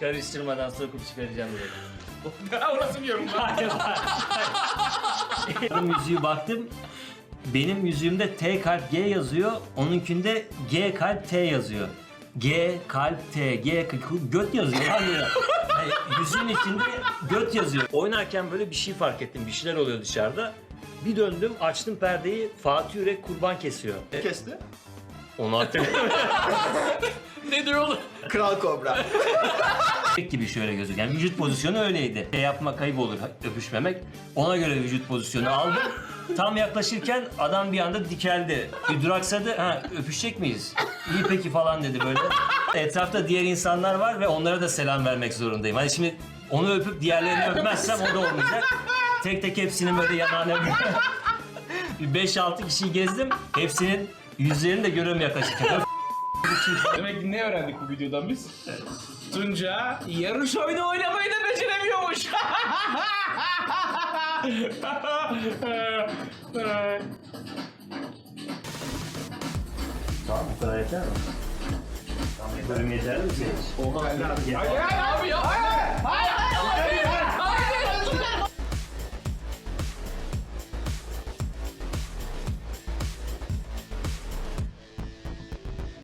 Karıştırmadan sokup çıkaracağım dedim. Orası mı yorum? Benim yüzüğü baktım. Benim yüzüğümde T kalp G yazıyor. Onunkinde G kalp T yazıyor. G kalp T, G kalp göt yazıyor lan diyor. Yani yüzüğün içinde göt yazıyor. Oynarken böyle bir şey fark ettim. Bir şeyler oluyor dışarıda. Bir döndüm, açtım perdeyi. Fatih Yürek kurban kesiyor. Kesti. Onu hatırlıyorum. ne diyor oğlum? Kral Kobra. gibi şöyle gözüküyor. Yani vücut pozisyonu öyleydi. Şey yapma kayıp olur öpüşmemek. Ona göre vücut pozisyonu aldım. Tam yaklaşırken adam bir anda dikeldi. Bir duraksadı. Ha öpüşecek miyiz? İyi peki falan dedi böyle. Etrafta diğer insanlar var ve onlara da selam vermek zorundayım. Hani şimdi onu öpüp diğerlerini öpmezsem o da olmayacak. Tek tek hepsinin böyle yanağına bir 5-6 kişiyi gezdim. Hepsinin yüzlerini de görüyorum yaklaşırken. Demek ki ne öğrendik bu videodan biz? Tunca yarış oyunu oynamayı da beceremiyormuş. Tamam bu kadar yeter mi? Tamam bölüm yeterli mi senin için? Hayır abi.